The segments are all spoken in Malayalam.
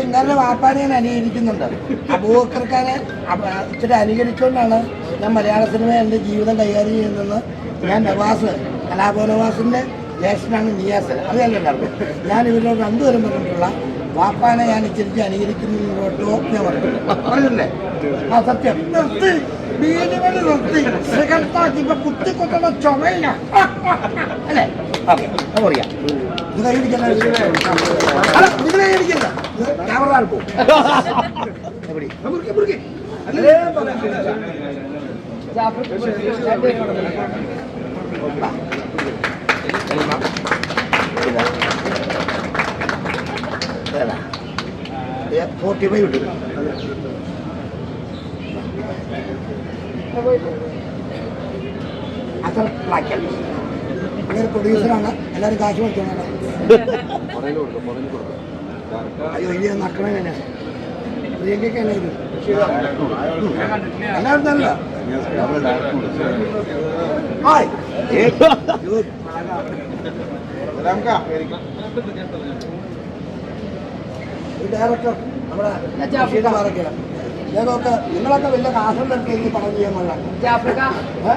ഇന്നലെ വാപ്പാനെ അനുകരിക്കുന്നുണ്ട് അബൂബക്കർക്കാനെ അബ- ഇച്ചിരി അനുകരിച്ചുകൊണ്ടാണ് ഞാൻ മലയാള സിനിമ എന്റെ ജീവിതം കൈകാര്യം ചെയ്യുന്നതെന്ന് ഞാൻ നവാസ് കലാപോ നവാസിന്റെ ജ്യേഷ്ഠനാണ് നിയാസ് അറിയാലോ ഞാൻ ഇവരോട് രണ്ടുപേരും പറഞ്ഞിട്ടുള്ള വാപ്പാനെ ഞാൻ ഇച്ചിരി അനുകരിക്കുന്നതിനോട്ടോ ഞാൻ പറഞ്ഞിട്ടുണ്ട് പറഞ്ഞില്ലേ ആ സത്യം. നിർത്തി. ബീജുകളി നിർത്തി. സിഗരറ്റാക്കി ഇപ്പൊ കുത്തി കുത്തണ ചുമയില്ല അല്ലേ? ഓക്കെ അത് പറയാം. ഇത് കൈ പിടിക്കാൻ അല്ല നിങ്ങൾ കൈ പിടിക്കണ്ട ഇത് ക്യാമറ ആൾപ്പോ എവിടെ? അല്ലേ ഫോർട്ടി ഫൈവ് ഉണ്ട് അത്ര ബ്ലാക്കല്ല അങ്ങനെ പ്രൊഡ്യൂസറാണ് എല്ലാവരും കാശ് മേടിച്ചോണ അയ്യോ ഇനി നക്കണേ തന്നെ പ്രിയങ്കൊക്കെ എന്നാ ഇത്? എല്ലാവരും നല്ല ഹായ്. ഗുഡ് ഈ ഡയറക്ടർ നമ്മുടെ മാറൊക്കെയാണ് ഇതൊക്കെ നിങ്ങളൊക്കെ വലിയ കാസം നിർത്തി ഈ പണം ചെയ്യാൻ പാടില്ല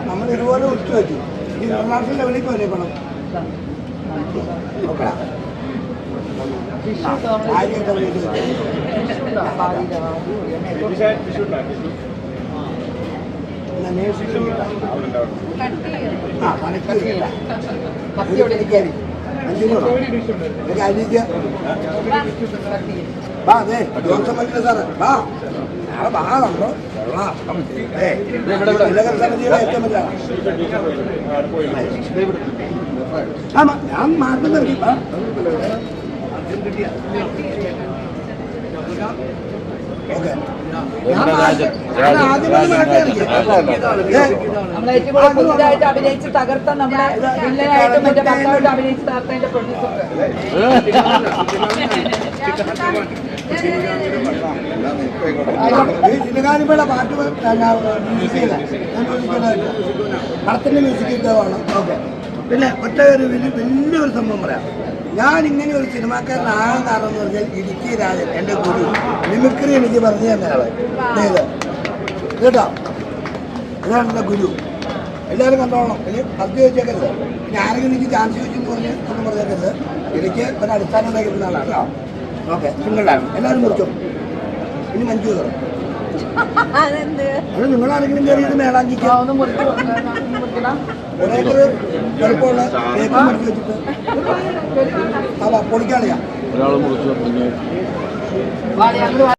നമ്മൾ ഇതുപോലെ ഉച്ചു വെച്ചു. ഈ ഇന്റർനാഷണൽ ലെവലിലേക്ക് വരെ പണം നോക്കടാ. ആ, ആരെയൊക്കെ കത്തി പിന്നെ നേഴ്സിംഗ് ഒരു അരിക്ക്. വാ, ദേ, ജോൺസൺ മൈക്കിൾ സാറ്, വാ. നാളെ വാ, നമ്മൾ. തിലകൻ സമിതിയുടെ ഏറ്റവും വലിയ ആളാ. ആ, മ- ഞാൻ മാറ്റം നൽകി ഓക്കേ. ഞാൻ മാറ്റം- ഞാൻ ആദ്യം വന്ന് മാറ്റം നൽകി. ഏ, നമ്മളെ ഏറ്റവും കൂടുതൽ പുതുതായിട്ട് അഭിനയിച്ച് തകർത്ത നമ്മുടെ വില്ലനായിട്ടും മറ്റേ ഭർത്താവായിട്ട് അഭിനയിച്ച് തകർത്തതിന്റെ പ്രൊഡ്യൂസർ ഈ സിനിമാനിപ്പയുടെ പാട്ട് പടത്തിന്റെ മ്യൂസിക് ഇദ്ദേഹമാണ് ഓക്കെ. പിന്നെ ഒറ്റ ഒരു വലിയ വലിയൊരു സംഭവം പറയാം. ഞാൻ ഇങ്ങനെ ഒരു സിനിമാക്കാരനാകാൻ കാരണം എന്ന് പറഞ്ഞാൽ ഇടുക്കി രാജൻ എന്റെ ഗുരു. മിമിക്രി എനിക്ക് പറഞ്ഞു തന്നെ ആൾ ഇത്. കേട്ടോ? ഇതാണ് എന്റെ ഗുരു. എല്ലാവരും കണ്ടോളണം. ഇനി അത് ചോദിച്ചേക്കരുത്. ഇനി ആരെങ്കിലും എനിക്ക് ചാൻസ് ചോദിച്ചെന്ന് പറഞ്ഞ് ഒന്നും പറഞ്ഞേക്കരുത്. എനിക്ക് ഒരു അടിസ്ഥാനം ഉണ്ടാക്കിയിരുന്ന ആളാണ് കേട്ടോ. ഓക്കെ സിംഗിളാണ് എല്ലാവരും മുറിച്ചോ ഇനി മഞ്ജു കയറും കയറിയത് മേളാഞ്ചിക്ക് ഒന്ന് മുറിച്ച് മുറിക്കണം ഒരേക്കർ കേക്ക് വെച്ചിട്ട്. അതാ പൊളിക്കാളിയാ ഒരാൾ മുറിച്ചു